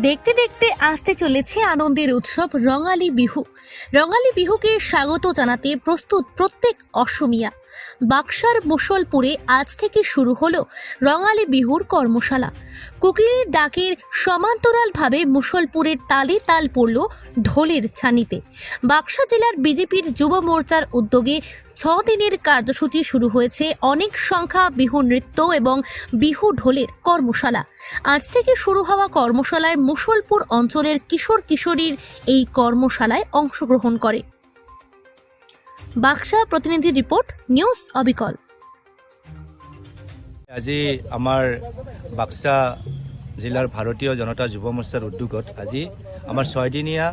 দেখতে দেখতে আসতে চলেছে আনন্দের উৎসব রঙালী বিহু। রঙালী বিহুকে স্বাগত জানাতে প্রস্তুত প্রত্যেক অসমিয়া। বাক্সার মুসলপুরে আজ থেকে শুরু হলো রঙালী বিহুর কর্মশালা। কুকিরের ডাকের সমান্তরালভাবে মুসলপুরের তালে তাল পড়ল ঢোলের ছানিতে। বাক্সা জেলার বিজেপির যুব মোর্চার উদ্যোগে ছ দিনের কার্যসূচি শুরু হয়েছে অনেক সংখ্যা বিহু নৃত্য এবং বিহু ঢোলের কর্মশালা। আজ থেকে শুরু হওয়া কর্মশালায় মুসলপুর অঞ্চলের কিশোর কিশোরীর এই কর্মশালায় অংশগ্রহণ করে। বাক্সা প্রতিনিধি রিপোর্ট, নিউজ অবিকল। আজি আমাৰ বাক্সা জিলাৰ ভাৰতীয় জনতা যুৱ মৰ্চাৰ উদ্যোগত আজি আমাৰ ছয়দিনীয়া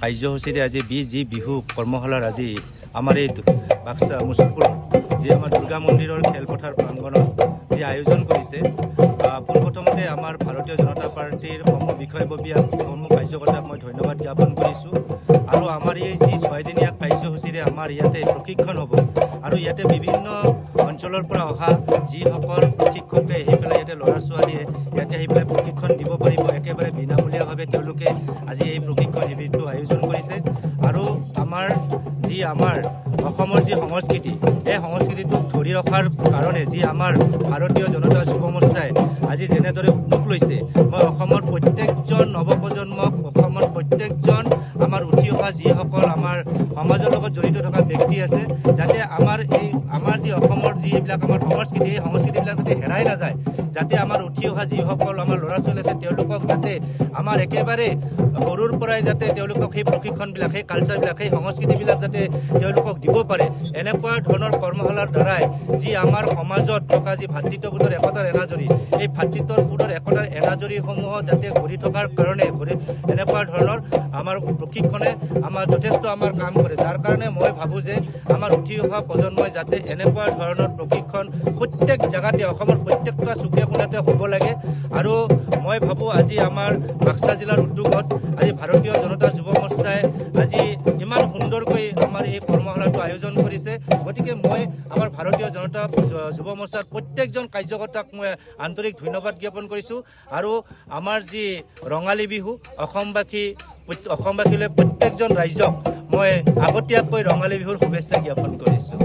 কাৰ্যসূচীৰে আজি বি যি বিহু কৰ্মশালাৰ আজি আমাৰ এই বাক্সা মুছলপুৰত যি আমাৰ দুৰ্গা মন্দিৰৰ খেলপথাৰ প্ৰাংগণত যি আয়োজন কৰিছে পোনপ্ৰথমতে আমাৰ ভাৰতীয় জনতা পাৰ্টীৰ সমূহ বিষয়ববীয়া সমূহ কাৰ্যকৰ্তাক মই ধন্যবাদ জ্ঞাপন কৰিছোঁ। আৰু আমাৰ এই যি ছয়দিনীয়া কাৰ্যসূচীৰে আমাৰ ইয়াতে প্ৰশিক্ষণ হ'ব আৰু ইয়াতে বিভিন্ন অঞ্চলৰ পৰা অহা যিসকল প্ৰশিক্ষকে আহি পেলাই ইয়াতে ল'ৰা ছোৱালীয়ে ইয়াতে আহি পেলাই প্ৰশিক্ষণ দিব পাৰিব একেবাৰে বিনামূলীয়াভাৱে তেওঁলোকে আজি এই প্ৰশিক্ষণ যি আমাৰ অসমৰ যি সংস্কৃতি এই সংস্কৃতিটোক ধৰি ৰখাৰ কাৰণে যি আমাৰ ভাৰতীয় জনতা যুৱ মৰ্চাই আজি যেনেদৰে উদ্যোগ লৈছে মই অসমৰ প্ৰত্যেকজন নৱপ্ৰজন্মক অসমৰ প্ৰত্যেকজন আমাৰ উঠি অহা যিসকল আমাৰ সমাজৰ লগত জড়িত থকা ব্যক্তি আছে যাতে আমাৰ এই আমাৰ যি অসমৰ যি এইবিলাক আমাৰ সংস্কৃতি এই সংস্কৃতিবিলাক যাতে হেৰাই নাযায় যাতে আমাৰ উঠি অহা যিসকল আমাৰ ল'ৰা ছোৱালী আছে তেওঁলোকক যাতে আমাৰ একেবাৰে সৰুৰ পৰাই যাতে তেওঁলোকক সেই প্ৰশিক্ষণবিলাক সেই কালচাৰবিলাক সেই সংস্কৃতিবিলাক যাতে তেওঁলোকক দিব পাৰে এনেকুৱা ধৰণৰ কৰ্মশালাৰ দ্বাৰাই যি আমাৰ সমাজত থকা যি ভাতৃত্ববোধৰ একতাৰ এনাজৰী এই ভাতৃত্ববোধৰ একতাৰ এনাজৰীসমূহ যাতে গঢ়ি থকাৰ কাৰণে গঢ়ি এনেকুৱা ধৰণৰ আমাৰ প্ৰশিক্ষণে আমাৰ যথেষ্ট আমাৰ কাম কৰে। যাৰ কাৰণে মই ভাবোঁ যে আমাৰ উঠি অহা প্ৰজন্মই যাতে এনেকুৱা ধৰণৰ প্ৰশিক্ষণ প্ৰত্যেক জেগাতে অসমৰ প্ৰত্যেকটা চুকে কোণাতে হ'ব লাগে। আৰু মই ভাবোঁ আজি আমাৰ বাক্সা জিলাৰ উদ্যোগত আজি ভাৰতীয় জনতা যুৱ মৰ্চাই আজি সুন্দৰকৈ আমাৰ এই কৰ্মশালাটো আয়োজন কৰিছে। গতিকে মই আমাৰ ভাৰতীয় জনতা যুৱ মৰ্চাৰ প্ৰত্যেকজন কাৰ্যকৰ্তাক মই আন্তৰিক ধন্যবাদ জ্ঞাপন কৰিছোঁ। আৰু আমাৰ যি ৰঙালী বিহু অসমবাসী অসমবাসীলৈ প্ৰত্যেকজন ৰাইজক মই আগতীয়াকৈ ৰঙালী বিহুৰ শুভেচ্ছা জ্ঞাপন কৰিছোঁ।